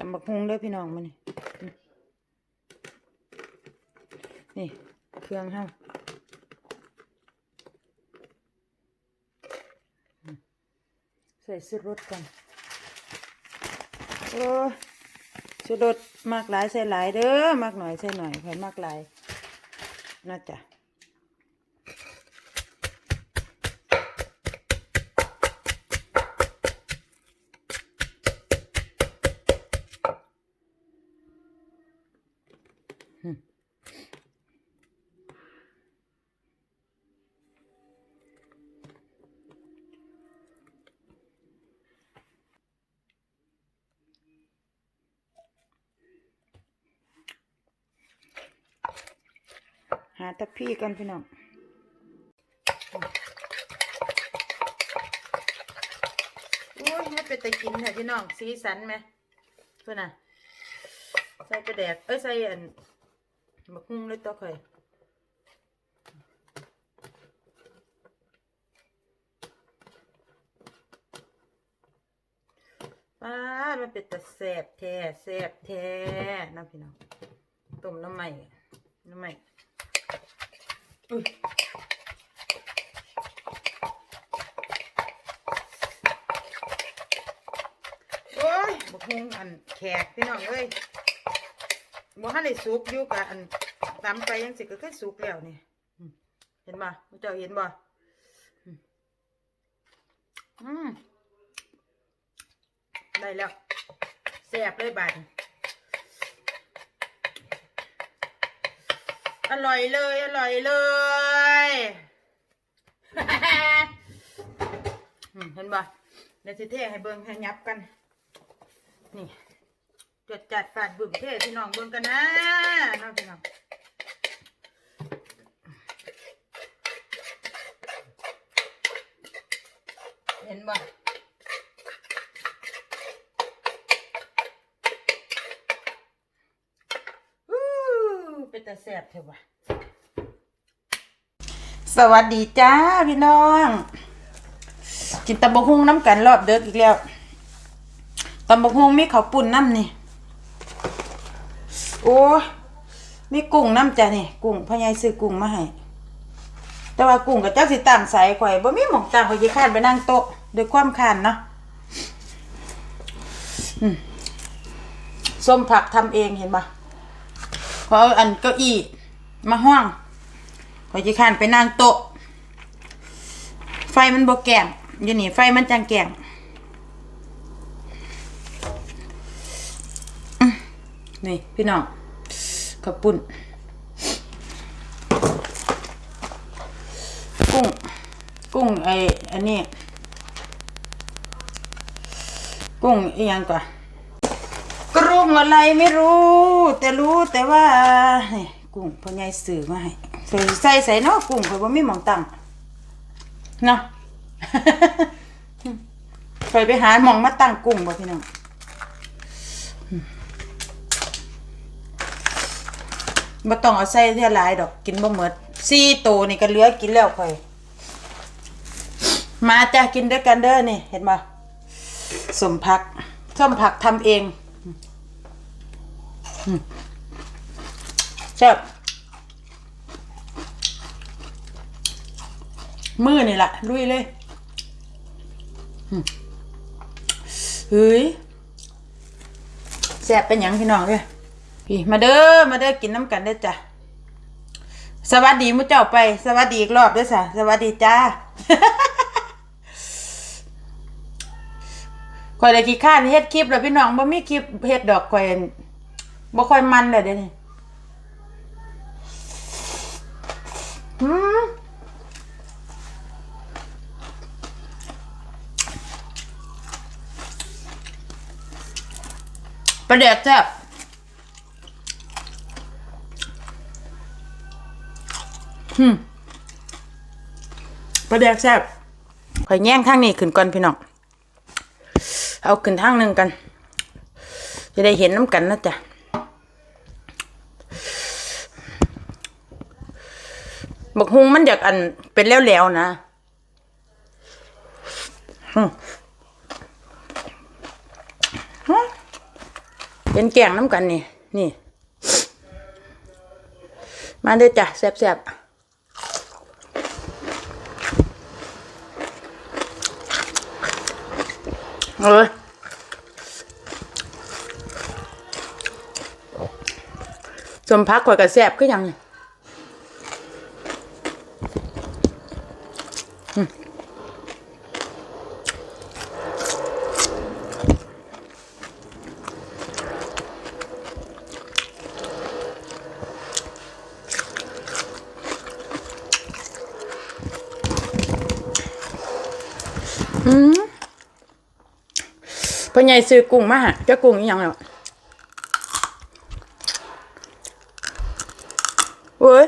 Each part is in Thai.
ตำบักฮุงเด้อพี่น้องมานี่นี่เครื่องเฮาใส่ซื้อรสกันโอ้ซื้อรสมากหลายใส่หลายเด้อมากหน่อยใส่หน่อยใครมากหลายน่าจะ หาตะพี่กันพี่น้องโอ้ยไม่เป็นตะกินค่ะพี่น้อง สีสันไหมเพื่อนน่ะ ใส่กระแดก เอ้ย ใส่อัน มะฮุ่งเลยตัวเคยป้ามันเป็นแตะแสบแท้แสบแท้นะพี่น้องต้มน้ำใหม่น้ำใหม่อุ้ยโอ้ยบะฮุงอันแขกพี่น้องเอ้ย บ่ทันได้สุกอยู่กับอันตำไปยังสิก็คือสุกแล้วนี่เห็นบ่เจ้าเห็นบ่อืมอืมได้แล้วแซ่บเลยบาดนี้อร่อยเลย อร่อยเลยเห็นบ่เดี๋ยวสิเทให้เบิ่งให้ยับกัน นี่ จดจัดฝาดบึ้มเท่พี่น้องเบิ่งกันนะน้องพี่น้องเห็นบ่เป็นตาแซ่บเถอะว่ะสวัสดีจ้าพี่น้อง กินตะบกฮุงน้ำกันรอบเด็กอีกแล้วตำบกฮุงมีข้าวปุ่นน้ำนี่ อ้ยมีกุ้งน้ำจ้ะนี่กุ้งพ่อใหญ่ซื้อกุ้งมาให้แต่ว่ากุ้งกับเจ้าสิต่างใส่ข่อยบ่มีหมองต่างข่อยสิคานไปนั่งโต๊ะด้วยความคานเนาะส้มผักทำเองเห็นปะขออาอันเก้าอี้มาห้องข่อยสิคานไปนั่งโต๊ะไฟมันบ่แกงอยู่นี่ไฟมันจังแกงนี่พี่น้อง ข้าวปุ้น กุ้ง กุ้งไออันนี้ กุ้งอียังก่อนกรุงอะไรไม่รู้ แต่รู้แต่ว่ากุ้งพ่อใหญ่ซื้อมาให้ใส่ใส่ใส่เนาะกุ้งเข่อยบ่มีหม่องตังเนาะข่อยไปหาหมองมาตั้งกุ้งบ่พี่น้อง บ่ต้องเอาใส่เท่าหลายดอกกินบ่หมดสี่โตวนี่ก็เหลือกินแล้วข่อย มาจ้ะกินด้วยกันเด้อนี่ เห็นบ่สมผักส้มผักทำเองอืมแซ่บมือนี่แหละลุยเลยอืมเฮ้ยแซ่บเป็นหยังพี่น้องเด้อ พี่มาเด้อมาเด้อกินน้ำกันเด้อจ้ะสวัสดีมุเจ้าไป สวัสดีอีกรอบด้วยสะสวัสดีจ้าข่อยได้ขี้ข้านเฮ็ดคลิปแล้วพี่น้องบ่มีคลิปเฮ็ดดอกข่อยบ่ค่อยมันเลยเดี๋ยวนี้หืมประเดี๋ยวแซ่บหืม ประเดี๋ยวแซ่บข่อยแย่งทางนี้ขึ้นก่อนพี่น้อง เอาขึ้นทางหนึ่งกัน จะได้เห็นน้ำกันนะจ๊ะบักฮุงมันอยากอันเป็นแล้วๆนะเป็นแกงน้ำกันนี่ นี่ มาเด้อจ้ะแซ่บๆ เอ้ยสมพักกว่ากับแซบคือหยังอืม พ่อใหญ่ซื้อกุ้งมาหะกุ้งอีหยังแล้วเว้ย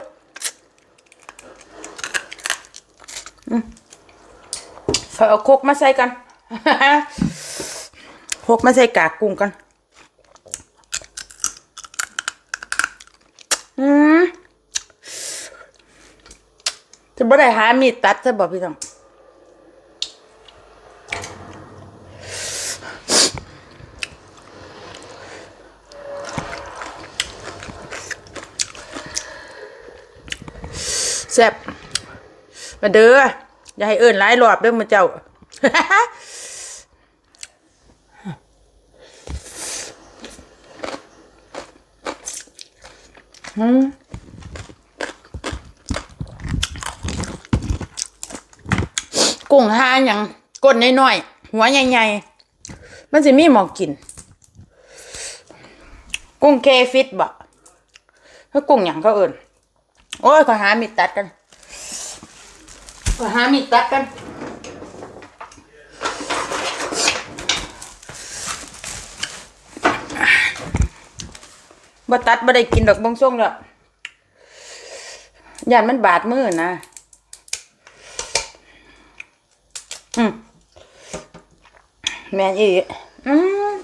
เขาเอาโคกมาใส่กันโคกมาใส่กากกุ้งกันอืมจะบ่ได้หามีดตัดจะบอกพี่ต้อง ซ่บมาเด้ออย่าให้เอิ้นหลายรอบเด้อมาเจ้าอืมกุ้งหาหยังก้นน้อยๆหัวใหญ่ๆมันสิมีหมองกิน กุ้งเคฟิตบ่ถ้ากุ้งหยังเขาเอิ้น โอ้ยขอหามีดตัดกันขอหามีดตัดกันบ่ตัดบ่ได้กินดอกบงส่งแล้วย่านมันบาดมือนะอืมแม่นอีอืม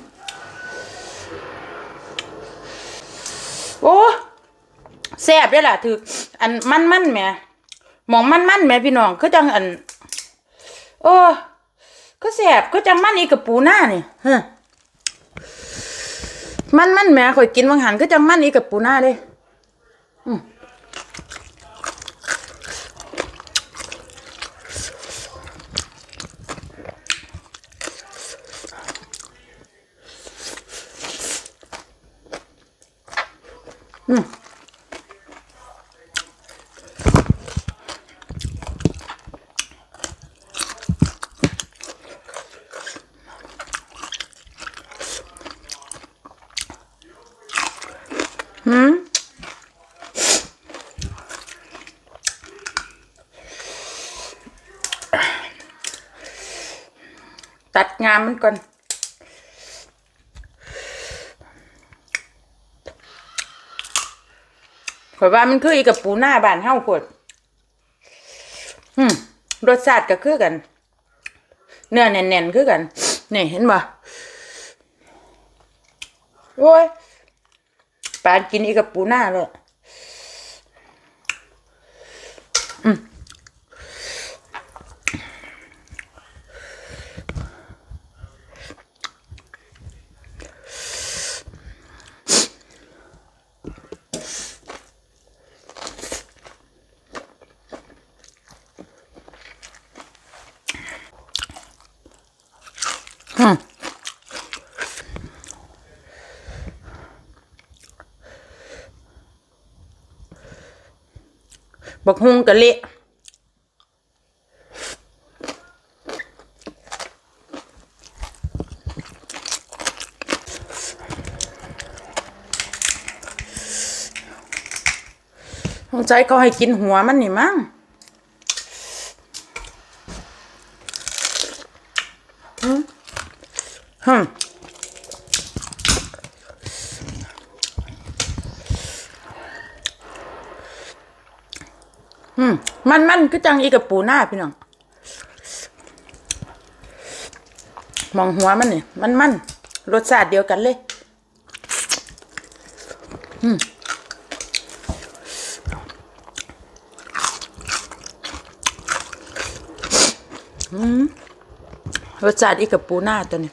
โอ้แซ่บเด้ล่ะถือ อันมันมันแหม่หมองมันมันแหม่พี่น้องคือจังอัน โอ้ก็แสบก็จังมันอีกกับปูหน้านี่ฮมันมันแหม่ข่อยกินบางหันก็จังมันอีกกับปูหน้าเลย ตัดงามมันก่อน ข่อยว่ามันคืออีกับปูหน้าบ้านเฮาโพดอืมรสชาติก็คือกัน เนื้อแน่นๆคือกัน นี่เห็นบ่โอ้ยปานกินอีกับปูหน้าเลย บักฮุงกะเละสงสัยเขาให้กินหัวมันนี่มั้งอืมฮึ มันมันคือจังอีกับปูหน้าพี่น้องมองหัวมันนี่มันมันรสชาติเดียวกันเลยอืมรสชาติอีกับปูหน้าตัวนี้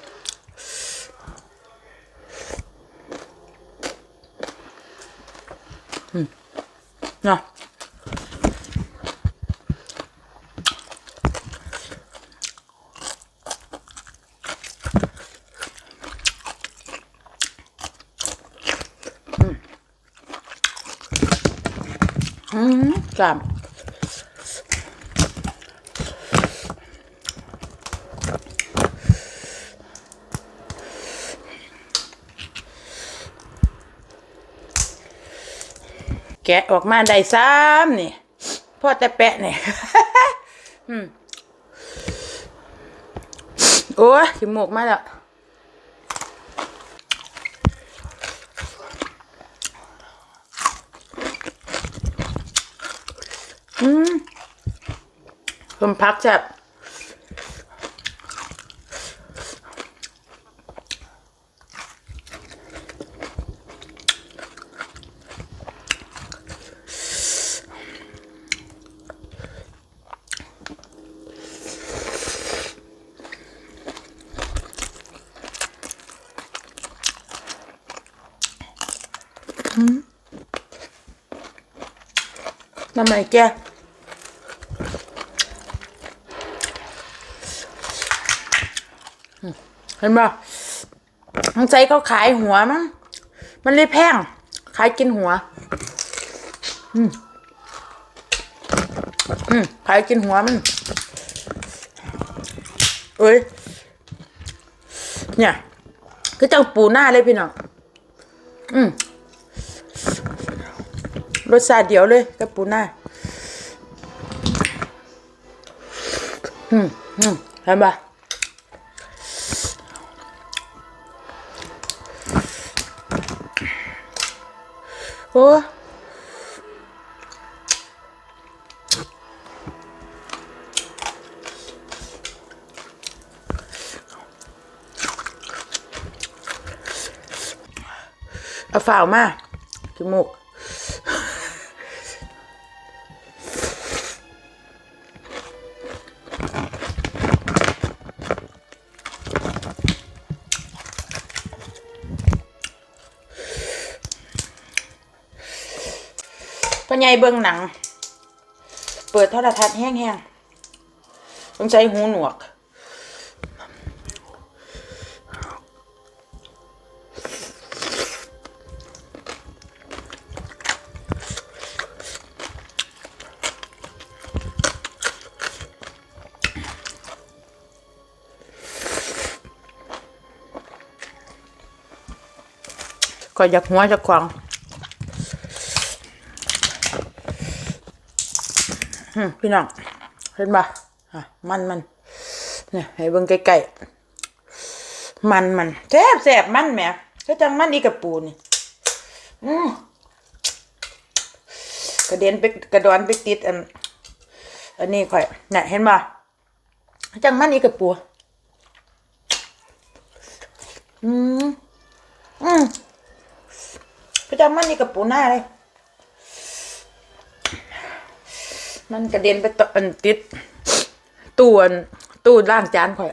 อืมกล้ามแกะออกมาได้ซ้ำนี่พ่อแต่แปะนี่อืมโอ้ยขี้มูกมาแล้ว ผมพักจับทำไมแกอืม เห็นป่ะทางใจเขาขายหัวมั้งมันเลยแพง ขายกินหัว อืมอืมขายกินหัวมันเอ้ย เนี่ย คือจังปูหน้าเลยพี่น้อง อืมรสชาติเดียวเลยกับปูหน่าอืมอืมเห็นปะ โอ้เอาฝ่ พ่อใหญ่เบิ่งหนัง เปิดโทรทัศน์แห้งๆต้องใช้หูหนวก ก็อยากหัวจะขวาง อืม พี่น้องเห็นปะอะมันมันเนี่ยให้เบิ่งใกล้ๆมันมันแซ่บแซ่บมันแหมก็จังมันอีกับปูนี่อืมกระเด็นไปกระดอนไปติดอันอันนี้ค่อยเนี่ยเห็นปะจังมันอีกับปูอืมอืมก็จังมันอีกกับปูหน้าเลย มันกระเด็นไปตอันติด ตูนตู้ล่างจานข่อย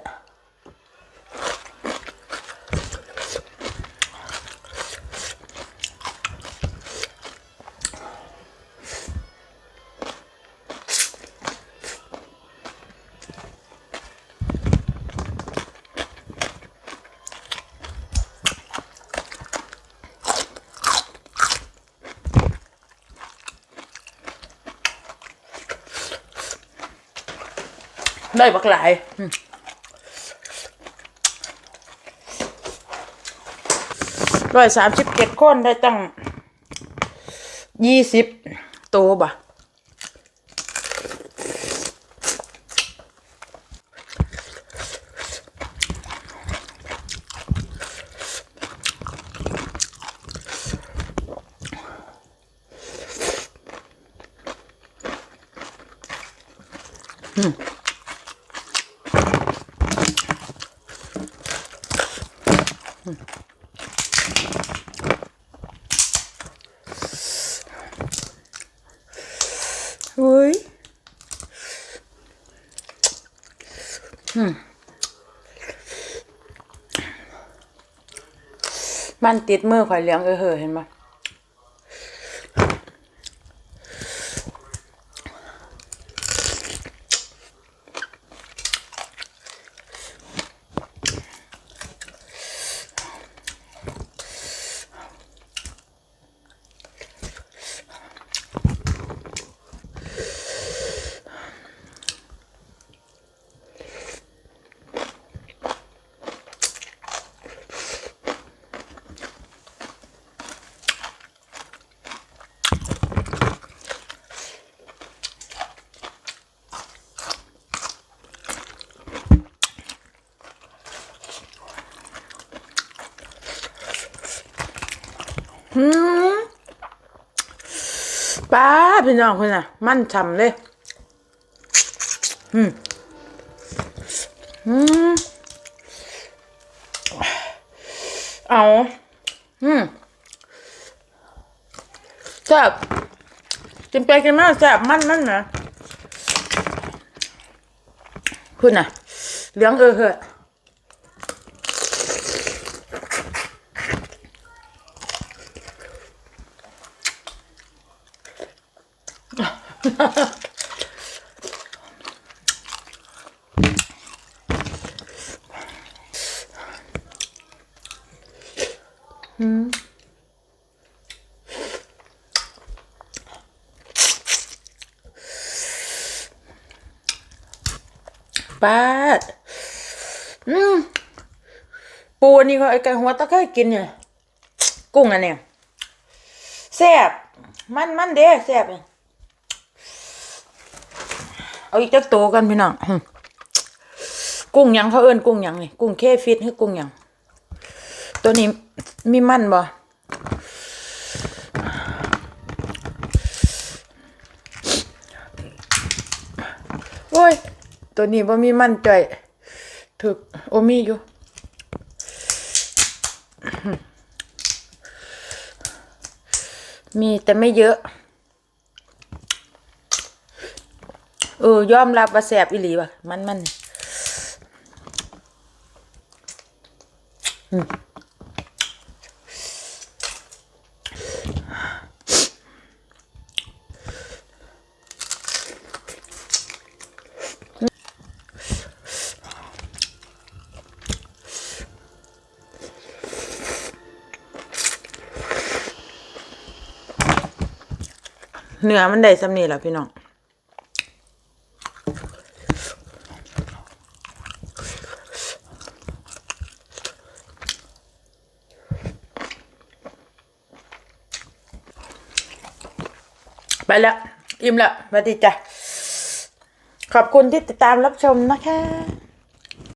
ได้บักหลายร้อยสามสิบเจ็ดคนได้ตั้งยี่สิบตัวบ่ะ มันติดมือข่อยเหลี้ยงเออเหอเห็นป พี่น้องคนน่ะ มั่นฉ่ำเลย อืม อืม เอา อืมแซ่บกินไปกินมาแซ่บมันมันนะคุณน่ะเลี้ยงเออเหอะ ป้าดอืมปูนี่ก็ไอ้ไก่หัวตะไคร้กินเนี่ย กุ้งอันเนี้ยแซ่บมันมันเด้แซ่บเนี่ยเอาอีกจักโตกันพี่น้องกุ้งยังเขาเอิ้นกุ้งยังนี่กุ้งเคฟิตหรือกุ้งยังตัวนี้ มีมันบ่โอ้ย ตัวนี้บ่มีมันจ่อยถึกโอมีอยู่มีแต่ไม่เยอะ เออยอมรับว่าแสบอีหลีว่ะ มันมันอืม เนื้อมันได้สำนีแล้วพี่น้องไปแล้ว อิ่มแล้วสวัสดีจ้ะ ขอบคุณที่ติดตามรับชมนะคะ